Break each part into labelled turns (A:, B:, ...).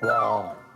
A: 와.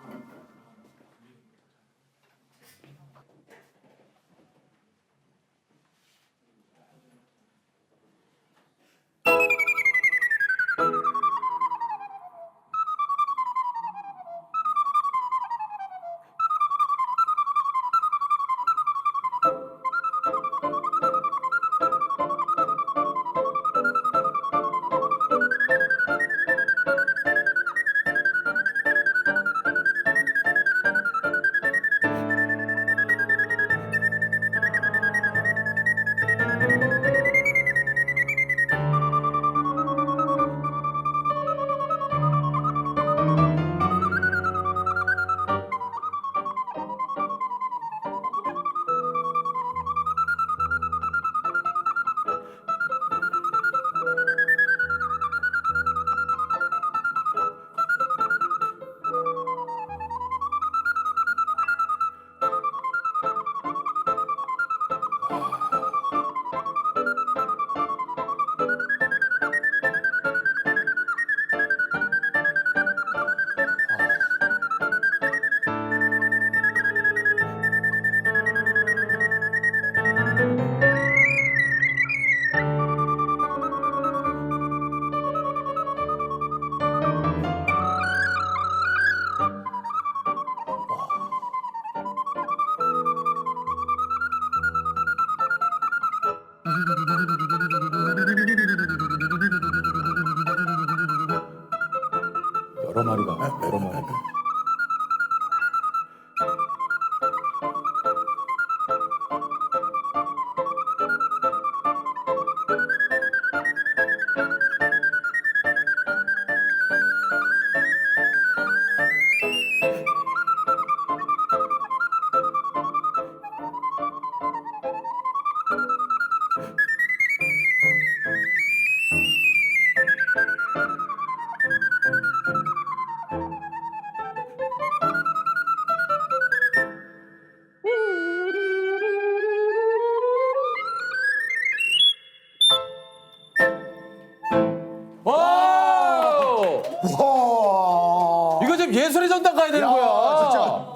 A: 가야 되는 거야.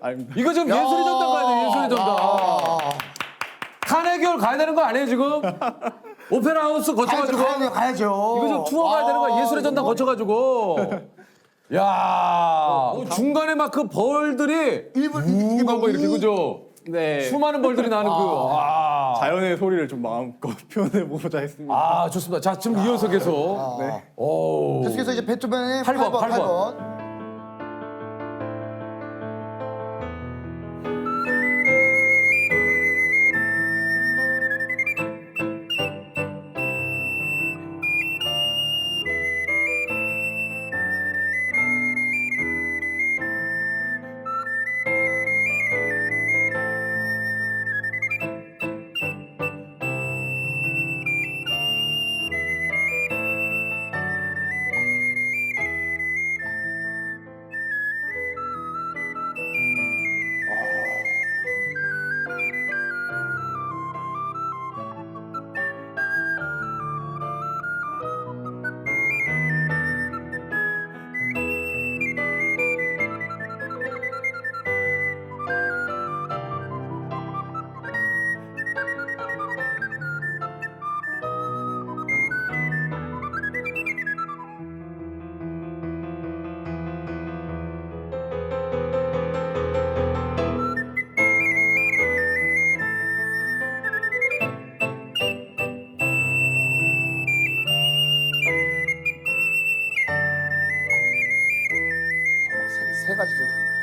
B: 아닙니다.
A: 이거 지금 예술의 전당 가야 돼. 예술의 전당. 카네기홀 가야 되는 거 아니에요 지금? 오페라 하우스 거쳐가지고
C: 가야죠, 가야죠.
A: 이거 좀 투어 가야 되는 거야. 예술의 전당 거쳐가지고. 야 어, 중간에 막 그 벌들이
C: 일본
A: 우가 뭐 이렇게 그죠?
B: 네.
A: 수많은 벌들이 나는 그. 아,
B: 자연의 소리를 좀 마음껏 표현해 보고자 했습니다.
A: 아 좋습니다. 자 지금 이어서 계속.
B: 네.
A: 오.
C: 계속해서 이제 베토벤의
A: 팔 번,
C: 8번,
A: 팔
C: 8번.
A: 번.
C: 세, 세 가지 정도.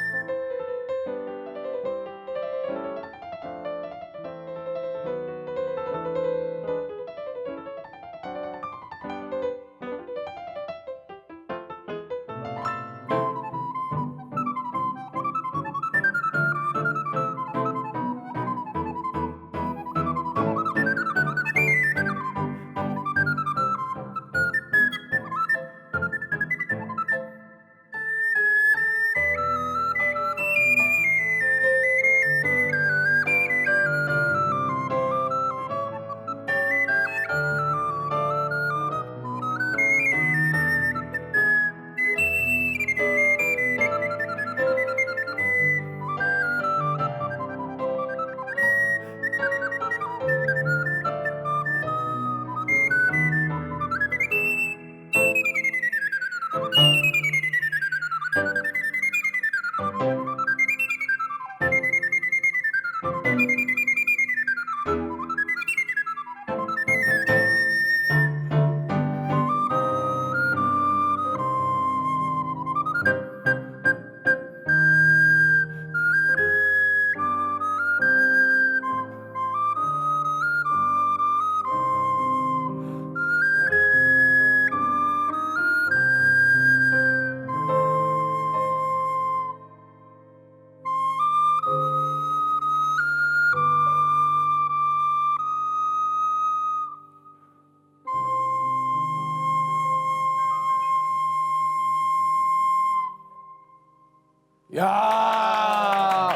A: 야.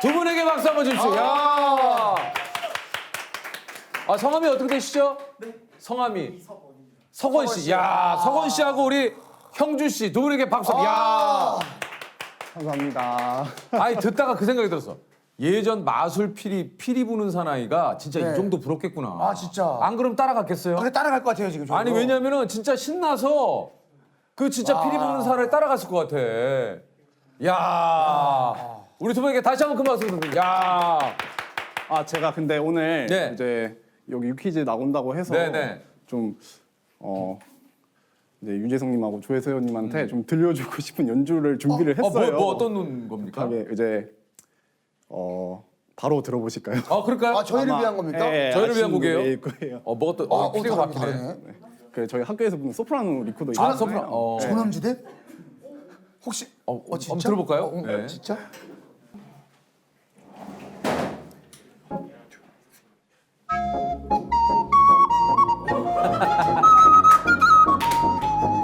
A: 두 분에게 박수 한번 주십시오. 야. 아, 성함이 어떻게 되시죠? 성함이 석원 씨. 야, 석원 씨하고 우리 형주 씨두 분에게 박수. 야.
B: 감사합니다.
A: 아니 듣다가 그 생각이 들었어. 예전 마술 피리 피리 부는 사나이가 진짜
C: 네.
A: 이 정도 부럽겠구나.
C: 아, 진짜.
A: 안 그럼 따라갔겠어요?
C: 그래 따라갈 것 같아요 지금.
A: 아니
C: 저도.
A: 왜냐면은 진짜 신나서 그 진짜 피리 부는 사나이 따라갔을 것 같아. 야. 우리 두 분에게 다시 한번 큰 박수 드립니다. 야.
B: 아 제가 근데 오늘
A: 네.
B: 이제 여기 유퀴즈 나온다고 해서
A: 네, 네.
B: 좀 어. 네, 유재석님하고 조혜서님한테 좀 들려주고 싶은 연주를 준비를
A: 음. 어,
B: 했어요.
A: 뭐, 뭐 어떤 겁니까?
B: 하게 이제 어 바로 들어보실까요?
A: 어 그럴까요?
C: 아 저희를
B: 아마-
C: 위한 겁니까?
B: 예,
A: 저희를 위한
B: 아시는
A: 곡이에요?
B: 노래일 거예요.
A: 어 뭐가 또
C: 아,
A: 어,
C: 어,
A: 피리가
C: 다르네,
A: 바뀌네.
B: 그 저희 학교에서 부는 소프라노 리코더
A: 아
B: 있잖아요.
A: 소프라. 어.
C: 조남지대? 혹시?
A: 어,
C: 어,
A: 한번
C: 진짜?
A: 들어볼까요?
C: 어, 어,
A: 네.
C: 진짜?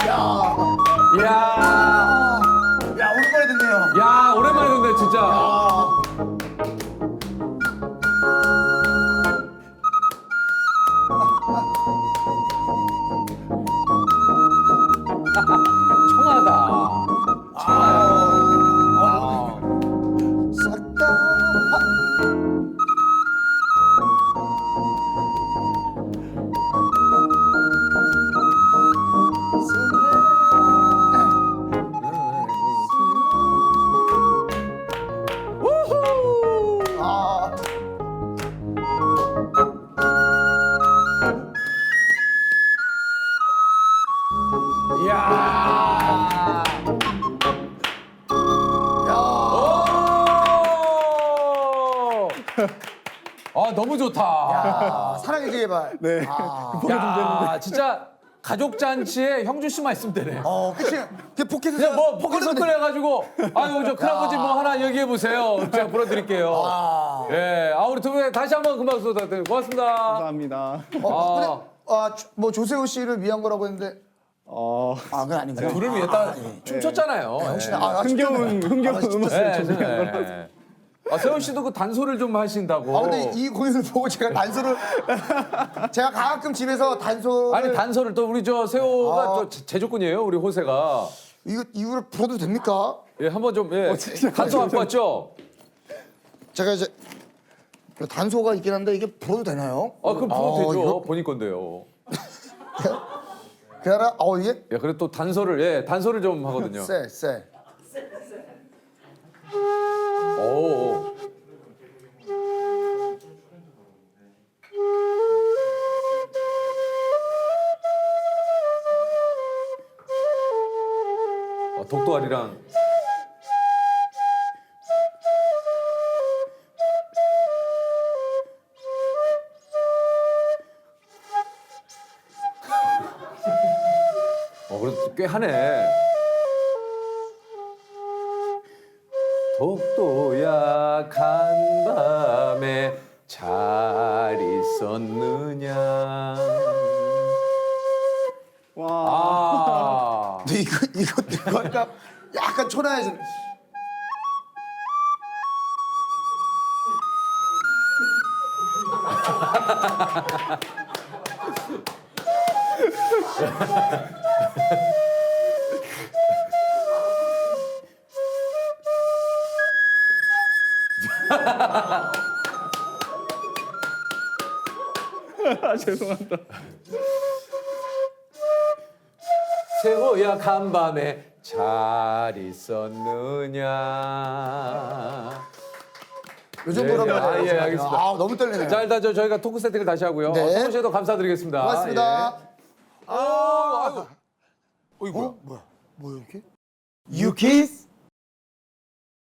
C: 야
A: 너무 좋다.
C: 아, 사랑의 제발.
B: 네.
C: 아,
A: 야 진짜 가족 잔치에 형주 씨만 있으면 되네.
C: 어, 그치. 그 포켓에서
A: 그냥 뭐 포켓 서클 해가지고 아유 저 큰아버지 뭐 하나 얘기해 보세요. 제가 불러드릴게요.
C: 아.
A: 예, 아 우리 두 분 다시 한번 금방 쏟아드리고 고맙습니다.
B: 감사합니다.
C: 어,
A: 아.
C: 근데 아, 조- 뭐 조세호 씨를 위한 거라고 했는데
B: 어,
C: 아, 그건 아닌가요?
A: 둘을 위했다 춤췄잖아요.
C: 네, 혹시나
A: 예.
C: 아, 아,
B: 흥겨운 흥겨운 음악을
A: 예,
B: 준비한 거라서.
A: 예. 아 세훈 씨도 그 단소를 좀 하신다고.
C: 아 근데 이 공연을 보고 제가 단소를 제가 가끔 집에서 단소를
A: 아니 단소를 또 우리 저 세호가
C: 아.
A: 저 제- 제조꾼이에요. 우리 호세가.
C: 이거 이거를 불어도 됩니까?
A: 예, 한번 좀 예. 단소 갖고 왔죠.
C: 제가 이제 그 단소가 있긴 한데 이게 불어도 되나요?
A: 아 그럼 불어도
C: 어,
A: 되죠.
C: 이거
A: 본인 건데요.
C: 그나라 어 이게
A: 예, 그래 또 단소를 예, 단소를 좀 하거든요.
C: 쎄 쎄.
A: 아, 독도아리랑 어, 그래도 꽤 하네. 독도야 간 밤에 잘 있었느냐.
B: 와.
A: 아.
C: 이거 이거 이거 약간 약간 초라해진.
B: 아, 죄송합니다.
A: 세호야 간밤에 잘 있었느냐.
C: 요 정도라면
A: 네, 아, 예, 알겠습니다.
C: 아 너무 떨리네요.
A: 자 일단 저 저희가 토크 세팅을 다시 하고요.
C: 네.
A: 어, 성훈 씨도 감사드리겠습니다.
C: 고맙습니다.
A: 예. 아, 아이고.
C: 어, 이거 뭐야? 뭐야 이게? 유키스